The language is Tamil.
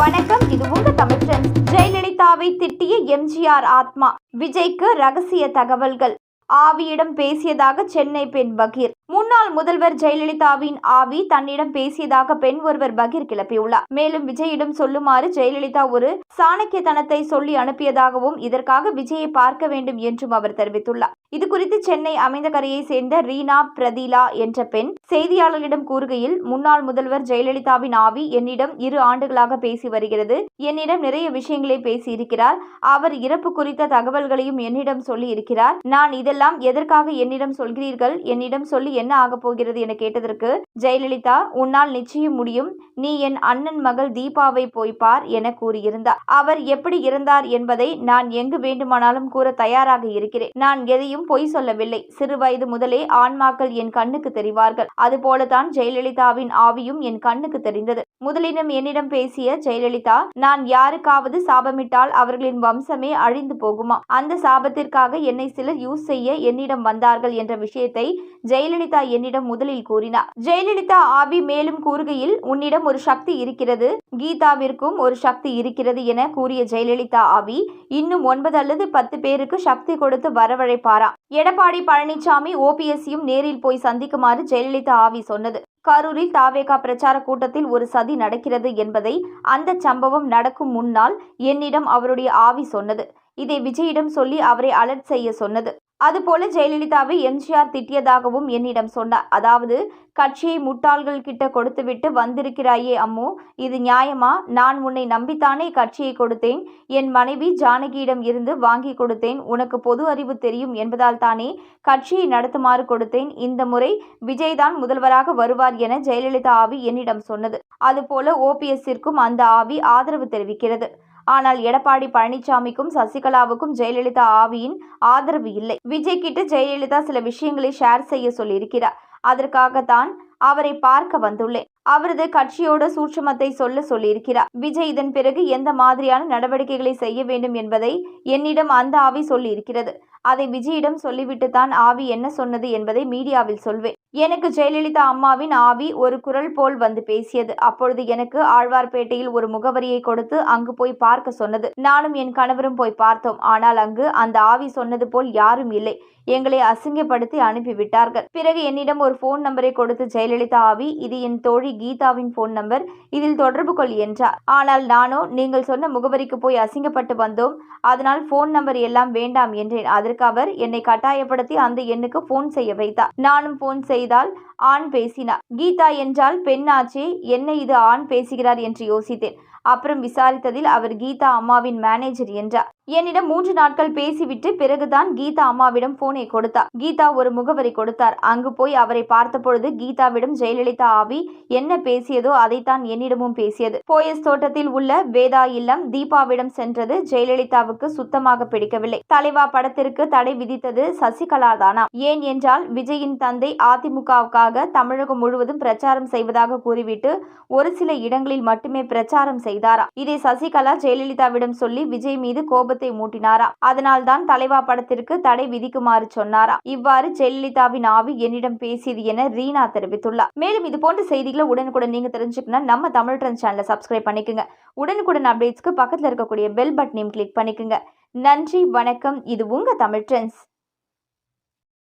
வணக்கம். இது உங்க தமிழ்ச்சன் ஜெயலலிதாவை திட்டிய எம்ஜிஆர் ஆத்மா. விஜய்க்கு ரகசிய தகவல்கள். ஆவியிடம் பேசியதாக சென்னை பெண் பகீர். முன்னாள் முதல்வர் ஜெயலலிதாவின் ஆவி தன்னிடம் பேசியதாக பெண் ஒருவர் பகீர் கிளப்பியுள்ளார். மேலும் விஜயிடம் சொல்லுமாறு ஜெயலலிதா ஒரு சாணக்கியத்தனத்தை சொல்லி அனுப்பியதாகவும் இதற்காக விஜயை பார்க்க வேண்டும் என்றும் அவர் தெரிவித்துள்ளார். இது குறித்து சென்னை அமைந்தகரையை சேர்ந்த ரீனா பிரதீலா என்ற பெண் செய்தியாளர்களிடம் கூறுகையில் முன்னாள் முதல்வர் ஜெயலலிதாவின் ஆவி என்னிடம் இரு ஆண்டுகளாக பேசி வருகிறது. என்னிடம் நிறைய விஷயங்களை பேசியிருக்கிறார். அவர் இறப்பு குறித்த தகவல்களையும் என்னிடம் சொல்லி இருக்கிறார் நான் இதெல்லாம் எதற்காக என்னிடம் சொல்கிறீர்கள்? என்னிடம் சொல்லி என்ன ஆகப் போகிறது என கேட்டதற்கு ஜெயலலிதா உன்னால் நிச்சயம் முடியும். நீ என் அண்ணன் மகள் தீபாவை போய் பார் என கூறியிருந்தார். அவர் எப்படி இருந்தார் என்பதை நான் எங்கு வேண்டுமானாலும் கூற தயாராக இருக்கிறேன். நான் எதையும் பொய் சொல்லவில்லை. சிறு வயது முதலே ஆன்மாக்கள் என் கண்ணுக்கு தெரிவார்கள். அதுபோலதான் ஜெயலலிதாவின் ஆவியும் என் கண்ணுக்கு தெரிந்தது. முதலிடம் என்னிடம் பேசிய ஜெயலலிதா நான் யாருக்காவது சாபமிட்டால் அவர்களின் வம்சமே அழிந்து போகுமா? அந்த சாபத்திற்காக என்னை சிலர் யூஸ் செய்ய என்னிடம் வந்தார்கள் என்ற விஷயத்தை ஜெயலலிதா என்னிடம் முதலில் கூறினார். ஜெயலலிதா ஆவி மேலும் கூறுகையில் உன்னிடம் ஒரு சக்தி இருக்கிறது கீதாவிற்கும் ஒரு சக்தி இருக்கிறது என கூறிய ஜெயலலிதா ஆவி இன்னும் ஒன்பது அல்லது பத்து பேருக்கு சக்தி கொடுத்து வரவழைப்பாராம் எடப்பாடி பழனிசாமி ஓபிஎஸ்சியும் நேரில் போய் சந்திக்குமாறு ஜெயலலிதா ஆவி சொன்னது. கரூரில் தாவேகா பிரச்சார கூட்டத்தில் ஒரு சதி நடக்கிறது என்பதை அந்த சம்பவம் நடக்கும் முன்னால் என்னிடம் அவருடைய ஆவி சொன்னது. இதை விஜயிடம் சொல்லி அவரை அலர்ட் செய்ய சொன்னது. அதுபோல ஜெயலலிதாவை எம்ஜிஆர் திட்டியதாகவும் என்னிடம் சொன்னார். அதாவது கட்சியை முட்டாள்கள் கிட்ட கொடுத்துவிட்டு வந்திருக்கிறாயே அம்மு இது நியாயமா? நான் உன்னை நம்பித்தானே கட்சியை கொடுத்தேன். என் மனைவி ஜானகியிடம் இருந்து வாங்கி கொடுத்தேன். உனக்கு பொது அறிவு தெரியும் என்பதால் தானே கட்சியை நடத்துமாறு கொடுத்தேன். இந்த முறை விஜய்தான் முதல்வராக வருவார் என ஜெயலலிதா ஆவி என்னிடம் சொன்னது. அதுபோல ஓபிஎஸ்ஸிற்கும் அந்த ஆவி ஆதரவு தெரிவிக்கிறது. ஆனால் எடப்பாடி பழனிசாமிக்கும் சசிகலாவுக்கும் ஜெயலலிதா ஆவியின் ஆதரவு இல்லை. விஜய் கிட்ட ஜெயலலிதா சில விஷயங்களை ஷேர் செய்ய சொல்லியிருக்கிறார். அதற்காகத்தான் அவரை பார்க்க வந்துள்ளேன். அவரது கட்சியோட சூட்சுமத்தை சொல்ல சொல்லியிருக்கிறார். விஜய் இதன் பிறகு எந்த மாதிரியான நடவடிக்கைகளை செய்ய வேண்டும் என்பதை என்னிடம் அந்த ஆவி சொல்லியிருக்கிறது. அதை விஜயிடம் சொல்லிவிட்டு தான் ஆவி என்ன சொன்னது என்பதை மீடியாவில் சொல்வேன். எனக்கு ஜெயலலிதா அம்மாவின் ஆவி ஒரு குரல் போல் வந்து பேசியது. அப்பொழுது எனக்கு ஆழ்வார்பேட்டையில் ஒரு முகவரியை கொடுத்து அங்கு போய் பார்க்க சொன்னது. நானும் என் கணவரும் போய் பார்த்தோம். ஆனால் அங்கு அந்த ஆவி சொன்னது போல் யாரும் இல்லை. எங்களை அசிங்கப்படுத்தி அனுப்பிவிட்டார்கள். பிறகு என்னிடம் ஒரு போன் நம்பரை கொடுத்து ஜெயலலிதா ஆவி இது என் தோழி கீதாவின் போன் நம்பர் இதில் தொடர்பு கொள் என்றார். ஆனால் நானோ நீங்கள் சொன்ன முகவரிக்கு போய் அசிங்கப்பட்டு வந்தோம். அதனால் போன் நம்பர் எல்லாம் வேண்டாம் என்றேன். அதற்கு அவர் என்னை கட்டாயப்படுத்தி அந்த எண்ணுக்கு போன் செய்ய வைத்தார். நானும் போன் செய்தால் ஆண் பேசினார். கீதா என்றால் பெண்ணாச்சே என்ன இது ஆண் பேசுகிறார் என்று யோசித்தேன். அப்புறம் விசாரித்ததில் அவர் கீதா அம்மாவின் மேனேஜர் என்றார். என்னிடம் மூன்று நாட்கள் பேசிவிட்டு பிறகுதான் கீதா அம்மாவிடம் போனை கொடுத்தார் கீதா ஒரு முகவரி கொடுத்தார். அங்கு போய் அவரை பார்த்தபொழுது கீதாவிடம் ஜெயலலிதா ஆவி என்ன பேசியதோ அதைத்தான் என்னிடமும் பேசியது. போயஸ் தோட்டத்தில் உள்ள வேதா இல்லம் தீபாவிடம் சென்றது. ஜெயலலிதாவுக்கு சுத்தமாக பிடிக்கவில்லை. தலைவா படத்திற்கு தடை விதித்தது சசிகலா தானா ஏன் என்றால் விஜயின் தந்தை அதிமுகவுக்காக தமிழகம் முழுவதும் பிரச்சாரம் செய்வதாக கூறிவிட்டு ஒரு சில இடங்களில் மட்டுமே பிரச்சாரம் செய்தாராம் இதை சசிகலா ஜெயலலிதாவிடம் சொல்லி விஜய் மீது கோபத்தை மூட்டினாரா? அதனால்தான் தலைவா படத்திற்கு தடை விதிக்குமாறு சொன்னாராம் இவ்வாறு ஜெயலலிதாவின் ஆவி என்னிடம் பேசியது என ரீனா தெரிவித்துள்ளார். மேலும் இது போன்ற செய்திகளை உடனுக்குடன் நீங்க தெரிஞ்சுக்கணும் நம்ம தமிழ் ட்ரெண்ட் சேனலை சப்ஸ்கிரைப் பண்ணிக்கோங்க. உடனுக்குடன் அப்டேட்ஸ்க்கு பக்கத்தில் இருக்கக்கூடிய பெல் பட்டனையும் கிளிக் பண்ணிக்கோங்க. நன்றி வணக்கம். இது உங்க தமிழ் ட்ரெண்ட்ஸ்